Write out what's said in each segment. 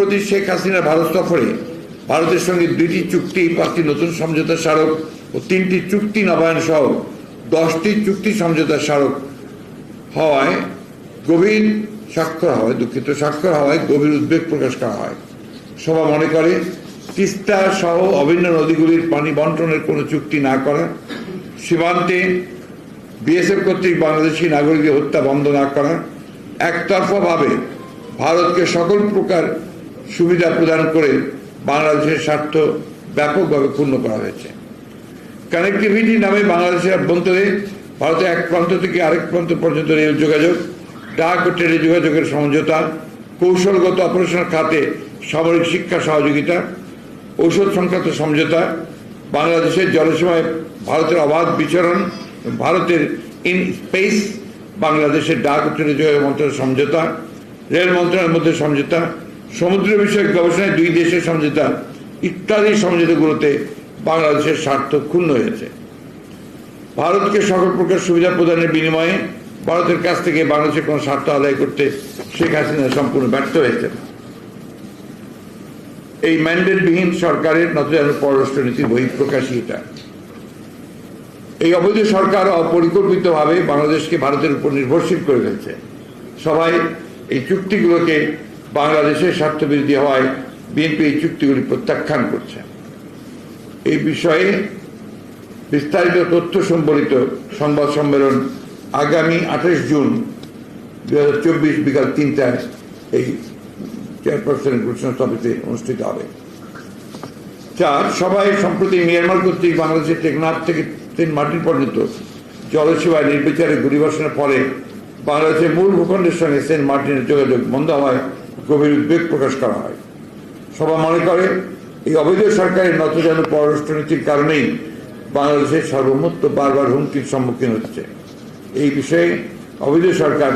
সম্প্রতি শেখ হাসিনা ভারত সফরে ভারতের সঙ্গে দুইটি চুক্তি, পাঁচটি নতুন সমঝোতা স্মারক ও তিনটি চুক্তি নবায়ন সহ দশটি চুক্তি সমঝোতা স্মারক হওয়ায় গভীর স্বাক্ষর হয় দুঃখিত স্বাক্ষর হওয়ায় গভীর উদ্বেগ প্রকাশ করা হয়। সভা মনে করে, তিস্তা সহ অভিন্ন নদীগুলির পানি বন্টনের কোনো চুক্তি না করা, সীমান্তে বিএসএফ কর্তৃক বাংলাদেশি নাগরিকদের হত্যা বন্ধ না করা, একতরফাভাবে ভারতকে সকল প্রকার সুবিধা প্রদান করে বাংলাদেশের স্বার্থ ব্যাপকভাবে পূর্ণ করা হয়েছে। কানেক্টিভিটি নামে বাংলাদেশের অভ্যন্তরে ভারতের এক প্রান্ত থেকে আরেক প্রান্ত পর্যন্ত রেল যোগাযোগ, ডাক ও ট্রেনে যোগাযোগের সমঝোতা, কৌশলগত অপারেশন খাতে সামরিক শিক্ষা সহযোগিতা, ঔষধ সংক্রান্ত সমঝোতা, বাংলাদেশের জলসীমায় ভারতের অবাধ বিচরণ ভারতের ইন স্পেস বাংলাদেশের ডাক ও ট্রেনে যোগাযোগ মন্ত্রণালয়ের সমঝোতা, রেল মন্ত্রণালয়ের মধ্যে সমঝোতা সমুদ্র বিষয়ক গবেষণায় দুই দেশের সমঝোতা ইত্যাদি সমঝোতাগুলোতে বাংলাদেশের স্বার্থ ক্ষুণ্ণ হয়েছে। ভারতকে সকল প্রকার সুবিধা প্রদানের বিনিময়ে ভারতের কাছ থেকে বাংলাদেশের কোনো স্বার্থ আদায় করতে শেখ হাসিনা সম্পূর্ণ ব্যর্থ হয়েছেন। এই ম্যান্ডেটবিহীন সরকারের নতুন পররাষ্ট্রনীতির বহিঃপ্রকাশই এটা। এই অবৈধ সরকার অপরিকল্পিতভাবে বাংলাদেশকে ভারতের উপর নির্ভরশীল করে ফেলছে। সবাই এই চুক্তিগুলোকে বাংলাদেশের স্বার্থবিরোধী হওয়ায় বিএনপি এই চুক্তিগুলি প্রত্যাখ্যান করছে। এই বিষয়ে বিস্তারিত তথ্য সম্বলিত সংবাদ সম্মেলন আগামী আঠাশ জুন দুই হাজার চব্বিশ বিকাল তিনটায় এই চেয়ারপারসন ঘোষণা সভাতে অনুষ্ঠিত হবে। চার, সভায় সম্প্রতি মিয়ানমার কর্তৃক বাংলাদেশের টেকনাফ থেকে সেন্ট মার্টিন পর্যন্ত জলসেবায় নির্বিচারে গুলিবর্ষণের ফলে বাংলাদেশের মূল ভূখণ্ডের সঙ্গে সেন্ট মার্টিনের যোগাযোগ বন্ধ হওয়ায় গভীর উদ্বেগ প্রকাশ করা হয়। সভা মনে করে, এই অবৈধ সরকারের নতজানু পররাষ্ট্রনীতির কারণেই বাংলাদেশের সার্বভৌমত্ব বারবার হুমকির সম্মুখীন হচ্ছে। এই বিষয়ে অবৈধ সরকার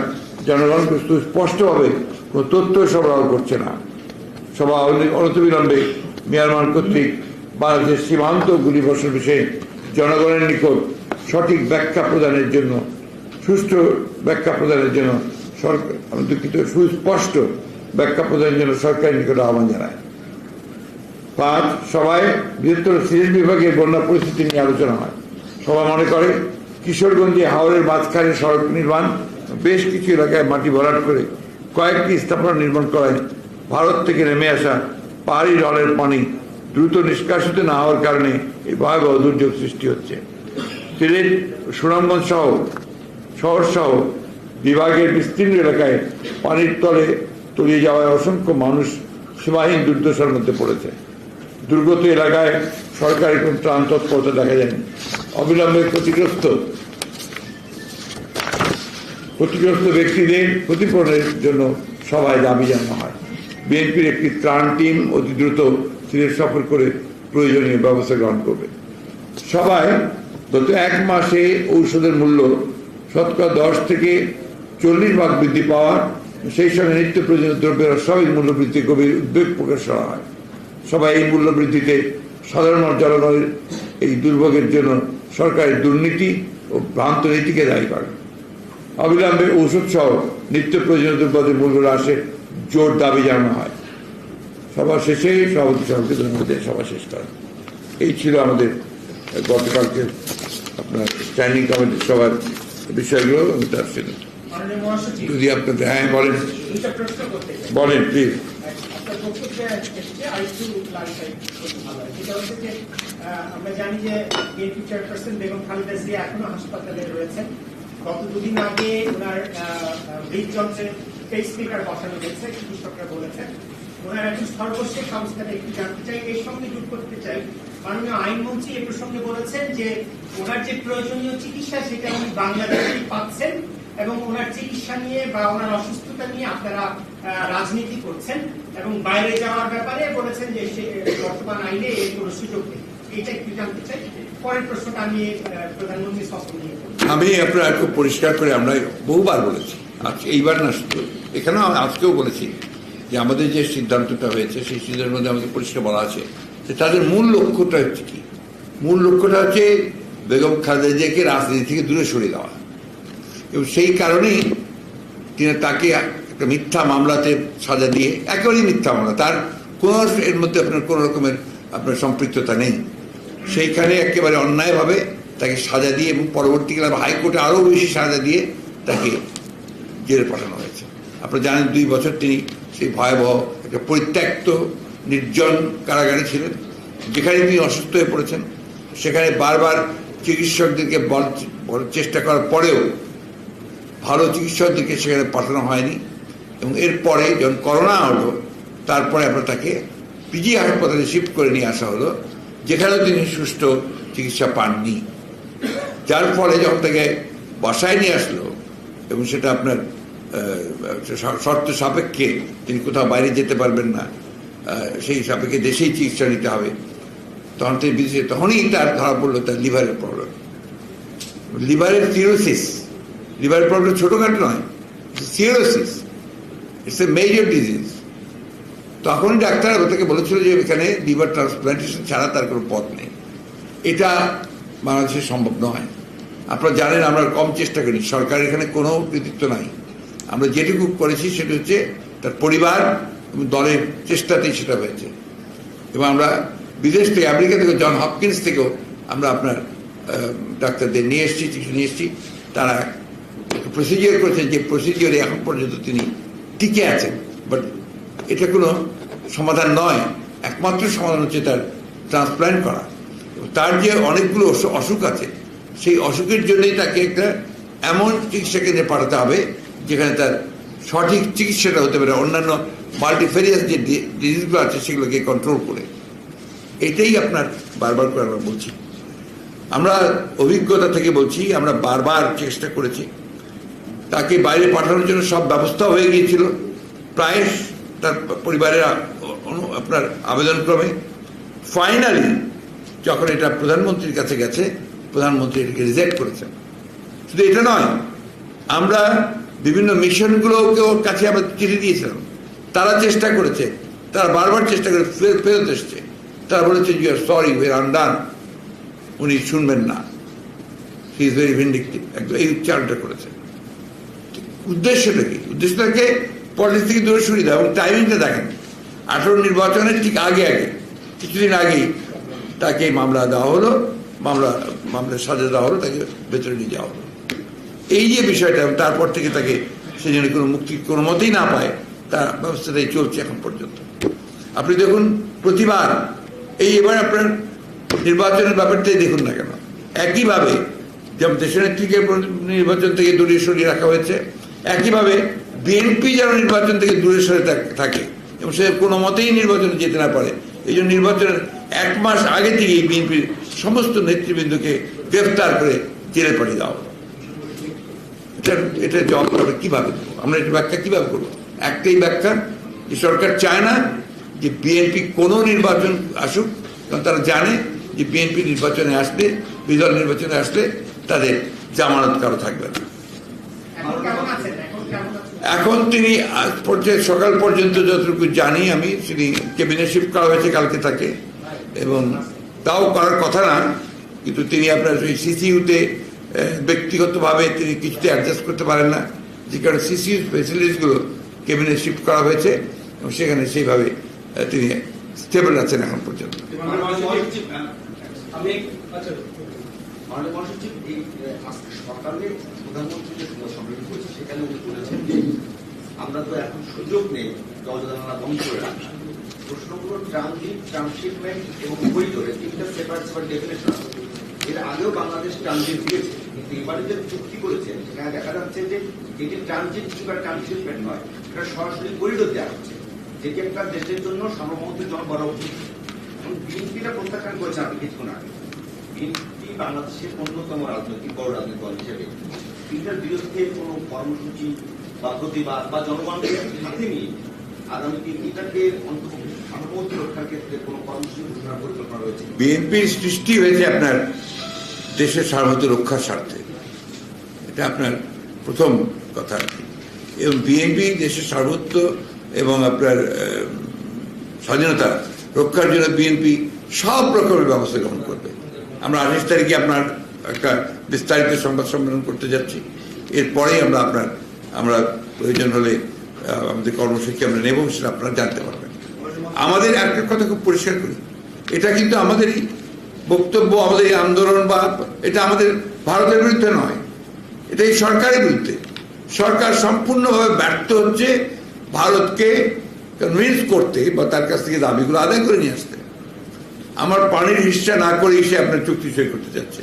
জনগণকে স্পষ্টভাবে কোনো তথ্য সরবরাহ করছে না। সভা অনতিবিলম্বে মিয়ানমার কর্তৃক বাংলাদেশের সীমান্ত গুলিবর্ষণ বিষয়ে জনগণের নিকট সঠিক ব্যাখ্যা প্রদানের জন্য, সুষ্ঠু ব্যাখ্যা প্রদানের জন্য সরকার আমি দুঃখিত, সুস্পষ্ট ব্যাখ্যা প্রদানের জন্য সরকারের নিকট আহ্বান জানায়। পাঁচ, সভায় বৃহত্তর সিলেট বিভাগের বন্যা পরিস্থিতি নিয়ে আলোচনা হয়। সভা মনে করে, কিশোরগঞ্জে হাওড়ের মাঝখানে সড়ক নির্মাণ, বেশ কিছু এলাকায় মাটি ভরাট করে কয়েকটি স্থাপনা নির্মাণ করায়। ভারত থেকে নেমে আসা পাহাড়ি জলের পানি দ্রুত নিষ্কাশিত না হওয়ার কারণে এই ভয়াবহ দুর্যোগ সৃষ্টি হচ্ছে। সিলেট, সুনামগঞ্জ সহ শহর সহ বিভাগের বিস্তীর্ণ এলাকায় পানির তলে তলিয়ে যাওয়ায় অসংখ্য মানুষ সীমাহীন দুর্দশার মধ্যে পড়েছে। দুর্গত এলাকায় সরকারি কোন ত্রাণ তৎপরতা দেখা যায়নি। অবিলম্বে ক্ষতিগ্রস্ত ক্ষতিগ্রস্ত ব্যক্তিদের ক্ষতিপূরণের জন্য সবাই দাবি জানানো হয়। বিএনপির একটি ত্রাণ টিম অতি দ্রুত সিলেট সফর করে প্রয়োজনীয় ব্যবস্থা গ্রহণ করবে। সবাই গত এক মাসে ঔষধের মূল্য শতকরা দশ থেকে চল্লিশ ভাগ বৃদ্ধি পাওয়া সেই সঙ্গে নিত্য প্রয়োজনীয় দ্রব্যের অস্বাভাবিক মূল্য বৃদ্ধি গভীর উদ্বেগ প্রকাশ করা হয়। সবাই এই মূল্য বৃদ্ধিতে সাধারণ জনগণের এই দুর্ভোগের জন্য সরকারের দুর্নীতি ও ভ্রান্ত নীতিকে দায়ী করে। অবিলম্বে ঔষধ সহ নিত্য প্রয়োজনীয় দ্রব্যের মূল্য হ্রাসে জোর দাবি জানানো হয়। সভা শেষে সভাপতি সভাপতি ধন্যবাদ সভা শেষ করা। এই ছিল আমাদের গতকালকে আপনার স্ট্যান্ডিং কমিটির সভার বিষয়গুলো আমি তার যদি আপনাদের হ্যাঁ বলেন। বলেন প্লিজ আপনার বক্তব্যে এসেছে আরেকটু ক্লারিফাই করতে ভালো সেটা হচ্ছে যে আহ, আমরা জানি যে বিএনপি চেয়ারপারসন বেগম খালেদা জিয়া এখনও হাসপাতালে রয়েছেন। গত দুদিন আগে ওনার হৃদযন্ত্রের পেস স্পিকার বসানো হয়েছে চিকিৎসকরা বলেছেন ওনার একজন সর্বশেষ অবস্থাটা একটু জানতে চাই এর সঙ্গে যোগ করতে চাই। মাননীয় আইনমন্ত্রী এ প্রসঙ্গে বলেছেন যে ওনার যে প্রয়োজনীয় চিকিৎসা সেটা উনি বাংলাদেশেই পাচ্ছেন। এবং ওনার চিকিৎসা নিয়ে বা ওনার অসুস্থতা নিয়ে আপনারা রাজনীতি করছেন এবং বাইরে যাওয়ার ব্যাপারে বলেছেন যে সে, বর্তমান আইনে এর কোনো সুযোগ নেই। এটা একটু জানতে চাই। আমি আপনার খুব পরিষ্কার করে আমরা বহুবার বলেছি, আজ এইবার না শুধু, এখানেও আমি আজকেও বলেছি যে আমাদের যে সিদ্ধান্তটা হয়েছে, সেই সিদ্ধান্তের মধ্যে আমাদের পরিষ্কার বলা আছে যে তাদের মূল লক্ষ্যটা হচ্ছে কি? মূল লক্ষ্যটা হচ্ছে বেগম খালেদা জিয়াকে রাজনীতি থেকে দূরে সরিয়ে দেওয়া। এবং সেই কারণেই তিনি তাকে একটা মিথ্যা মামলাতে সাজা দিয়ে, একেবারেই মিথ্যা মামলা। তার কোনো এর মধ্যে আপনার কোনো রকমের আপনার সম্পৃক্ততা নেই। সেইখানে একেবারে অন্যায়ভাবে তাকে সাজা দিয়ে এবং পরবর্তীকালে হাইকোর্টে আরও বেশি সাজা দিয়ে তাকে জেলে পাঠানো হয়েছে। আপনারা জানেন দুই বছর তিনি সেই ভয়াবহ একটা পরিত্যক্ত, নির্জন কারাগারে ছিলেন, যেখানে তিনি অসুস্থ হয়ে পড়েছেন। সেখানে বারবার চিকিৎসকদেরকে বল বলার চেষ্টা করার পরেও ভালো চিকিৎসকদেরকে সেখানে পাঠানো হয়নি এবং এরপরে যখন করোনা হলো, তারপরে আমরা তাকে পিজি হাসপাতালে শিফট করে নিয়ে আসা হলো, যেখানেও তিনি সুষ্ঠু চিকিৎসা পাননি। যার ফলে যখন তাকে বাসায় নিয়ে আসলো এবং সেটা আপনার শর্ত সাপেক্ষে তিনি কোথাও বাইরে যেতে পারবেন না সেই সাপেক্ষে দেশেই চিকিৎসা নিতে হবে, তখন তিনি বিদেশে, তখনই তার ধরা পড়ল তার লিভারের প্রবলেম লিভারের সিরোসিস লিভারের প্রবলেম ছোটোখাটো নয় cirrhosis it's a major disease তখন ডাক্তার তাকে বলেছিল যে এখানে লিভার ট্রান্সপ্লান্টেশন ছাড়া তার কোনো পথ নেই। এটা বাংলাদেশে সম্ভব নয়। আপনারা জানেন, আমরা কম চেষ্টা করি। সরকার এখানে কোনো কৃতিত্ব নাই। আমরা যেটুকু করেছি সেটা হচ্ছে তার পরিবার এবং দলের চেষ্টাতেই সেটা হয়েছে। এবং আমরা বিদেশ থেকে, আমেরিকা থেকে, জন হপকিন্স থেকেও আমরা আপনার ডাক্তারদের নিয়ে এসেছি, চিকিৎসা নিয়ে এসেছি। তারা প্রসিজিওর করেছেন যে প্রসিজিওরে এখন পর্যন্ত তিনি টিকে আছেন। বাট এটা কোনো সমাধান নয়। একমাত্র সমাধান হচ্ছে তার ট্রান্সপ্লান্ট করা। তার যে অনেকগুলো অসুখ আছে, সেই অসুখের জন্যই তাকে একটা এমন চিকিৎসা কেন্দ্রে পাঠাতে হবে, যেখানে তার সঠিক চিকিৎসাটা হতে পারে। অন্যান্য মাল্টিফেরিয়াস যে ডিজিজগুলো আছে, সেগুলোকে কন্ট্রোল করে। এটাই আপনার বারবার করে আমরা বলছি। আমরা অভিজ্ঞতা থেকে বলছি, আমরা বারবার চেষ্টা করেছি। তাকে বাইরে পাঠানোর জন্য সব ব্যবস্থা হয়ে গিয়েছিল। প্রায় তার পরিবারের আপনার আবেদনক্রমে। ফাইনালি যখন এটা প্রধানমন্ত্রীর কাছে গেছে, প্রধানমন্ত্রী এটাকে রিজেক্ট করেছেন। শুধু এটা নয়, আমরা বিভিন্ন মিশনগুলোকেও কাছে আমরা চিঠি দিয়েছিলাম। তারা চেষ্টা করেছে, তারা বারবার চেষ্টা করে ফের- ফেরত এসছে। তারা বলেছে you are sorry we're undone উনি শুনবেন না। হি ইজ ভেরি ভিন্ডিকটিভ একদম এই উচ্চারণটা করেছে উদ্দেশ্যটা কি? উদ্দেশ্যটাকে পলিটিক্স থেকে দূরে সরিয়ে দেওয়া এবং টাইমিংটা দেখেন। আঠারো নির্বাচনের ঠিক আগে আগে, কিছুদিন আগেই তাকে মামলা দেওয়া হলো, মামলা মামলা সাজা দেওয়া হলো, তাকে ভেতরে নিয়ে যাওয়া হলো। এই যে বিষয়টা তারপর থেকে তাকে সে যেন কোনো মুক্তি কোনো মতেই না পায়, তার ব্যবস্থাটাই চলছে এখন পর্যন্ত। আপনি দেখুন, প্রতিবার এই এবার আপনার নির্বাচনের ব্যাপারটাই দেখুন না কেন। একইভাবে যেমন দেশের নেত্রীকে নির্বাচন থেকে দূরে সরিয়ে রাখা হয়েছে। একইভাবে বিএনপি যেন নির্বাচন থেকে দূরে সরে থাকে এবং সে কোনো মতেই নির্বাচনে যেতে না পারে, এই জন্য নির্বাচনের এক মাস আগে থেকেই বিএনপির সমস্ত নেতৃবৃন্দকে গ্রেফতার করে জেলে পাঠিয়ে দেওয়া এটা এটা জবাব আমরা কীভাবে? আমরা এটা ব্যাখ্যা কীভাবে করব? একটাই ব্যাখ্যা যে সরকার চায় না যে বিএনপি কোনো নির্বাচন আসুক, কারণ তারা জানে যে বিএনপি নির্বাচনে আসলে বিদল নির্বাচনে আসলে তাদের জামানত কারও থাকবে না এখন কেমন আছেন এখন কেমন আছেন এখন তিনি সকাল পর্যন্ত যতটুকু জানি আমি, তিনি কেবিনে শিফট করা হয়েছে কালকে তাকে। এবং তাও করার কথা না, কিন্তু তিনি আপনার ওই সিসিউতে ব্যক্তিগতভাবে তিনি কিছুতে অ্যাডজাস্ট করতে পারেন না। যে কারণে সিসিউ ফেসিলিটিসগুলো কেবিনেট শিফট করা হয়েছে, এবং সেখানে সেইভাবে তিনি স্টেবল আছেন এখন পর্যন্ত। আমি মাননীয় মহাসচিব, এই আজকে সকালে প্রধানমন্ত্রী যে সংবাদ সম্মেলন করেছে, সেখানে উনি বলেছেন যে আমরা তো এখন সুযোগ নেই জলজানা বন্ধ করে রাখা। প্রশ্নগুলো ট্রানজিট ট্রান্সশিপমেন্ট এবং করিডোরে তিনটা সেপারেট সেপারেট ডেফিনেশন আছে। এর আগেও বাংলাদেশ ট্রানজিট দিয়েছে, কিন্তু এবারে যে চুক্তি করেছেন সেখানে দেখা যাচ্ছে যে এটি ট্রানজিট কিংবা ট্রান্সশিপমেন্ট নয়, এটা সরাসরি করিডোর দেওয়া হচ্ছে, যেটি একটা দেশের জন্য সার্বভৌমত্বের জন্য বড় উচিত এবং বিএনপিটা প্রত্যাখ্যান করেছে আপনি কিছুক্ষণ আগে। বিএনপি বাংলাদেশের অন্যতম রাজনৈতিক বড় রাজনৈতিক দল হিসেবে এটার বিরুদ্ধে কোন কর্মসূচি বা প্রতিবাদ বা জনগণকে সাথে নিয়ে আগামী দিন এটাকে অন্তত রক্ষার ক্ষেত্রে কোন কর্মসূচি ঘোষণার পরিকল্পনা রয়েছে? বিএনপির সৃষ্টি হয়েছে আপনার দেশের সার্বভৌমত্ব রক্ষার স্বার্থে। এটা আপনার প্রথম কথা এবং বিএনপি দেশের সার্বত্ব এবং আপনার স্বাধীনতা রক্ষার জন্য বিএনপি সব রকমের ব্যবস্থা গ্রহণ করবে। আমরা আঠাশ তারিখে আপনার একটা বিস্তারিত সংবাদ সম্মেলন করতে যাচ্ছি। এরপরেই আমরা আপনার, আমরা প্রয়োজন হলে আমাদের কর্মসূচি আমরা নেব সেটা আপনারা জানতে পারবেন। আমাদের একটা কথা খুব পরিষ্কার করি, এটা কিন্তু আমাদেরই বক্তব্য, আমাদের এই আন্দোলন বা এটা আমাদের ভারতের বিরুদ্ধে নয়, এটা এই সরকারের বিরুদ্ধে। সরকার সম্পূর্ণভাবে ব্যর্থ হচ্ছে ভারতকে কনভিন্স করতে বা তার কাছ থেকে দাবিগুলো আদায় করে নিয়ে আসতে। আমার পানির হিসা না করে এসে আপনার চুক্তি সই করতে যাচ্ছে।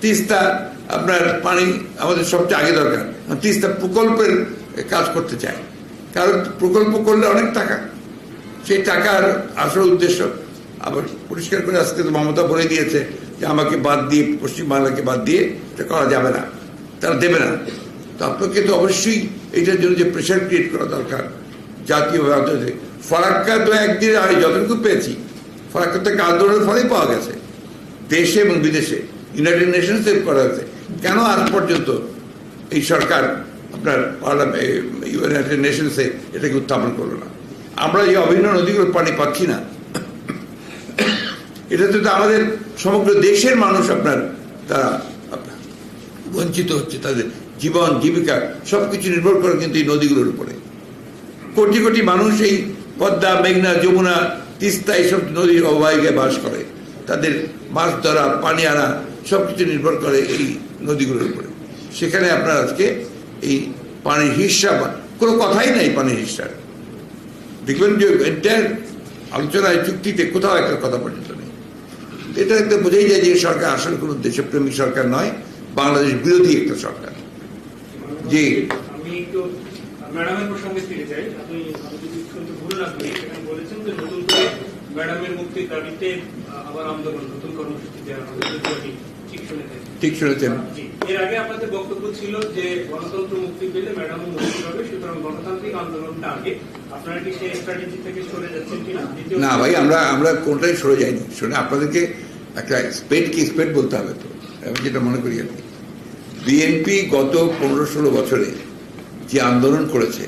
তিস্তা, আপনার পানি আমাদের সবচেয়ে আগে দরকার। তিস্তা প্রকল্পের কাজ করতে চায়। কারণ প্রকল্প করলে অনেক টাকা। সেই টাকার আসল উদ্দেশ্য আবার পরিষ্কার করে আজকে তো মমতা বলে দিয়েছে যে আমাকে বাদ দিয়ে, পশ্চিমবাংলাকে বাদ দিয়ে এটা করা যাবে না। তারা দেবে না। তো আপনাকে তো অবশ্যই এটার জন্য যে প্রেশার ক্রিয়েট করা দরকার আন্তর্জাতিক ফারাক্কা তো একদিন আমি যতটুকু পেয়েছি থেকে আন্দোলনের ফলেই পাওয়া গেছে। দেশে এবং বিদেশে। ইউনাইটেড নেশনসে করা হয়েছে। কেন আজ পর্যন্ত এই সরকার আপনার ইউনাইটেড নেশনসে এটাকে উত্থাপন করল না? আমরা এই অভিন্ন নদীগুলোর পানি পাচ্ছি না। এটাতে তো আমাদের সমগ্র দেশের মানুষ আপনার, তারা বঞ্চিত হচ্ছে। তাদের জীবন, জীবিকা সবকিছু নির্ভর করে কিন্তু এই নদীগুলোর উপরে। কোটি কোটি মানুষ এই পদ্মা, মেঘনা, যমুনা তিস্তা এইসব নদীর অববাহিকায় বাস করে। তাদের মাছ ধরা, পানি আনা সব কিছু নির্ভর করে এই নদীগুলোর উপরে। সেখানে আপনার আজকে এই পানির হিসাব কোনো কথাই নাই পানির হিসাব দেখবেন যে এন্টায়ার আলোচনায়, চুক্তিতে কোথাও একটা কথা পর্যন্ত নেই। এটা একটা বোঝাই যায় যে সরকার আসলে কোনো দেশপ্রেমিক সরকার নয়, বাংলাদেশ বিরোধী একটা সরকার। একটু ম্যাডামের প্রসঙ্গে ফিরে যাই। আপনি ভুল না করি সেখানে বলেছেন যে নতুন করে ম্যাডামের মুক্তির দাবিতে আবার আন্দোলন নতুন কর্মসূচি দেওয়া হবে ঠিক শুনে ঠিক শুনেছেন। এর আগে আপনাদের বক্তব্য ছিল যে গণতন্ত্র মুক্তি পেলে ম্যাডামও মুক্তি পাবে সুতরাং গণতান্ত্রিক আন্দোলনটা আগে। আপনারা কি সেই স্ট্র্যাটেজি থেকে সরে যাচ্ছেন কিনা? না ভাই আমরা আমরা কোনটাই সরে যাইনি। শুনে আপনাদেরকে একটা স্পেড কি স্পেড বলতে হবে তো? আমি যেটা মনে করি আর কি। বিএনপি গত পনেরো ষোলো বছরে যে আন্দোলন করেছে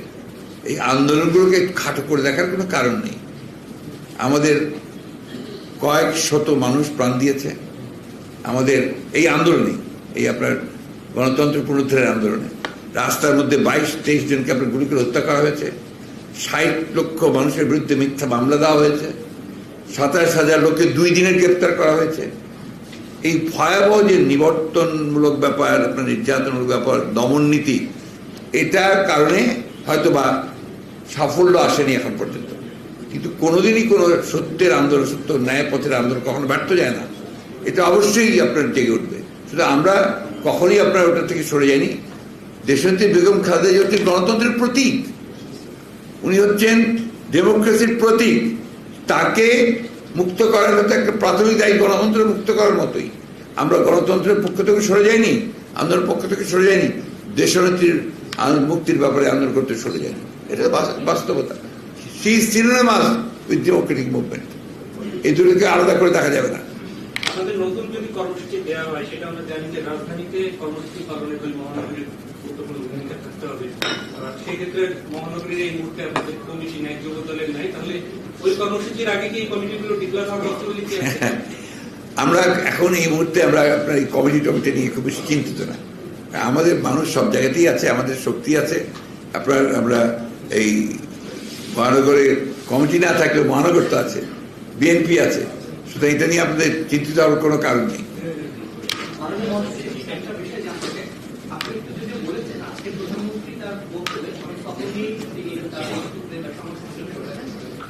এই আন্দোলনগুলোকে খাটো করে দেখার কোনো কারণ নেই। আমাদের কয়েক শত মানুষ প্রাণ দিয়েছে। আমাদের এই আন্দোলনে, এই আপনার গণতন্ত্র পুনরুদ্ধারের আন্দোলনে। রাস্তার মধ্যে বাইশ, তেইশ জনকে আপনার গুলি করে হত্যা করা হয়েছে। ষাট লক্ষ মানুষের বিরুদ্ধে মিথ্যা মামলা দেওয়া হয়েছে। সাতাশ হাজার লোককে দুই দিনের গ্রেপ্তার করা হয়েছে। এই ভয়াবহ যে নিবর্তনমূলক ব্যাপার, আপনার নির্যাতনমূলক ব্যাপার, দমন নীতি, এটার কারণে হয়তো বা সাফল্য আসেনি এখন পর্যন্ত। কিন্তু কোনোদিনই কোনো সত্যের আন্দোলন, সত্য ন্যায় পথের আন্দোলন কখনো ব্যর্থ যায় না। এটা অবশ্যই আপনার জেগে উঠবে। শুধু আমরা কখনোই আপনার ওটা থেকে সরে যাইনি। দেশনেত্রী বেগম খালেদা জিয়া হচ্ছে গণতন্ত্রের প্রতীক, উনি হচ্ছেন ডেমোক্রেসির প্রতীক। তাকে মুক্ত করার হচ্ছে একটা প্রাথমিক দায়ী গণতন্ত্র মুক্ত করার মতোই। আমরা গণতন্ত্রের পক্ষ থেকে সরে যাইনি, আন্দোলনের পক্ষ থেকে সরে যাইনি। দেশনেত্রীর মুক্তির ব্যাপারে আন্দোলন করতে সরে যায়নি এটা বাস- সেই সিনেমাস উইথ ডেমোক্রেটিক মুভমেন্ট এই দুটোকে আলাদা করে দেখা যাবে না। নতুন যদি কর্মসূচি দেওয়া হয় সেটা আমরা জানি যে রাজধানীতে কর্মসূচি পালনে ওই মহানগরীর গুরুত্বপূর্ণ ভূমিকা থাকতে হবে। সেক্ষেত্রে মহানগরীর এই মুহূর্তে আপনাদের কমিটি ন্যায় যুব দলের নাই তাহলে ওই কর্মসূচির আগে কি কমিটিগুলো ডিক্লেয়ার হওয়ার পসিবিলিটি আছে? আমরা এখন এই মুহূর্তে আমরা আপনার এই কমিটি টমিটি নিয়ে খুব বেশি চিন্তিত না। আমাদের মানুষ সব জায়গাতেই আছে আমাদের শক্তি আছে। আপনার আমরা এই মহানগরের কমিটি না থাকলেও মহানগর তো আছে বিএনপি আছে সুতরাং এটা নিয়ে আপনাদের চিন্তিত হওয়ার কোনো কারণ নেই।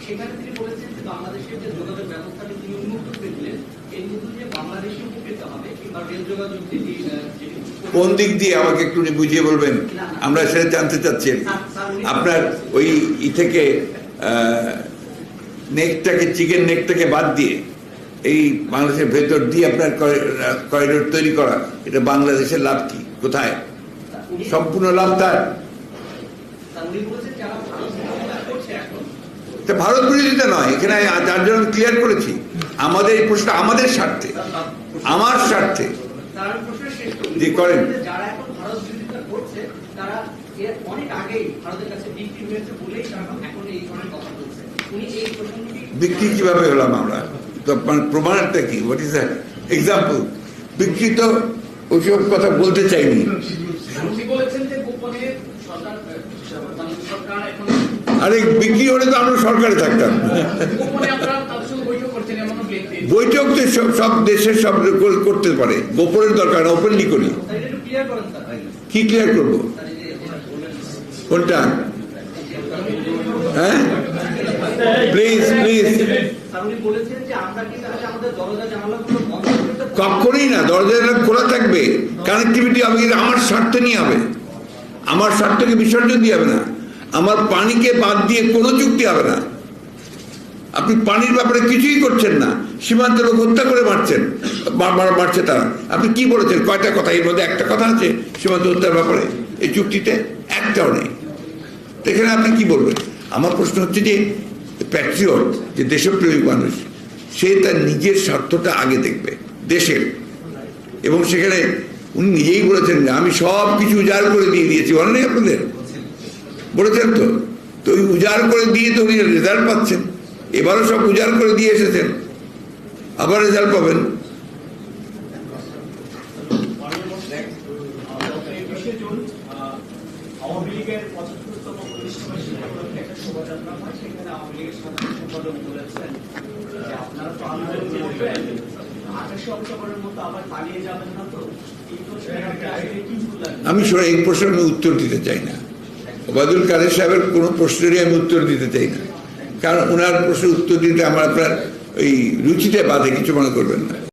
সেখানে তিনি বলেছেন যে বাংলাদেশের যে যোগাযোগ ব্যবস্থাটি তিনি উন্মুক্ত করে দিলেন এর মধ্যে বাংলাদেশে উপকৃত হবে কিংবা রেল যোগাযোগ কোন দিক দিয়ে আমাকে একটু বুঝিয়ে বলবেন আমরা সেটা জানতে চাচ্ছি কি। আপনার ওই ই থেকে নেকটাকে চিকেন নেকটাকে বাদ দিয়ে এই বাংলাদেশের ভেতর দিয়ে আপনার করিডোর তৈরি করা এটা বাংলাদেশের লাভ কি? কোথায়? সম্পূর্ণ লাভ তার। ভারত বিরোধিতা নয় এখানে যার জন্য ক্লিয়ার করেছি। আমাদের এই প্রশ্ন আমাদের স্বার্থে আমার স্বার্থে। জি, করেন। যারা এখন ভারত বিরোধিতা করছে তারা এর অনেক আগেই ভারতের কাছে বিক্রি হয়েছে বলেই তারা এখন এই ধরনের কথা বলছে। উনি এই প্রসঙ্গটি বিক্রি কীভাবে হলাম আমরা? তো মানে প্রমাণটা কি? হোয়াট ইজ এক্সাম্পল বিক্রি তো ওইসব কথা বলতে চাইনি। মানে আরে বিক্রি হলে তো আমরা সরকারে থাকতাম। বৈঠক তো সব সব দেশের সব করতে পারে। গোপনের দরকার ওপেনলি করি। কি ক্লিয়ার করব? কোনটা? হ্যাঁ? প্লিজ প্লিজ দরজা কখনই না দরজাটা খোলা থাকবে। কানেক্টিভিটি হবে কিন্তু আমার স্বার্থ নিয়ে হবে। আমার স্বার্থকে বিসর্জন দিয়ে হবে না। আমার পানিকে বাদ দিয়ে কোনো চুক্তি হবে না। আপনি পানির ব্যাপারে কিছুই করছেন না। সীমান্তের লোক হত্যা করে মারছেন। মার- মার- মারছে তারা। আপনি কি বলেছেন? কয়টা কথা? এর মধ্যে একটা কথা আছে সীমান্ত হত্যার ব্যাপারে। এই চুক্তিতে একটাও নেই। এখানে আপনি কি বলবেন? আমার প্রশ্ন হচ্ছে যে প্যাট্রিয়ট যে দেশপ্রেমিক মানুষ, সে তার নিজের স্বার্থটা আগে দেখবে, দেশের। এবং সেখানে উনি নিজেই বলেছেন যে, আমি সব কিছু উজাড় করে দিয়ে দিয়েছি। নেই আপনাদের? বলেছেন তো? তো ওই উজাড় করে দিয়ে তো উনি রেজাল্ট পাচ্ছেন। এবারও সব উজাড় করে দিয়ে এসেছেন। আবার রেজাল্ট পাবেন। আমি শোনো এই প্রশ্নের আমি উত্তর দিতে চাই না। ওবায়দুল কাদের সাহেবের কোনো প্রশ্নেরই আমি উত্তর দিতে চাই না। কারণ ওনার প্রশ্নের উত্তর দিতে আমার আপনার ওই রুচিতে বাধে, কিছু মনে করবেন না।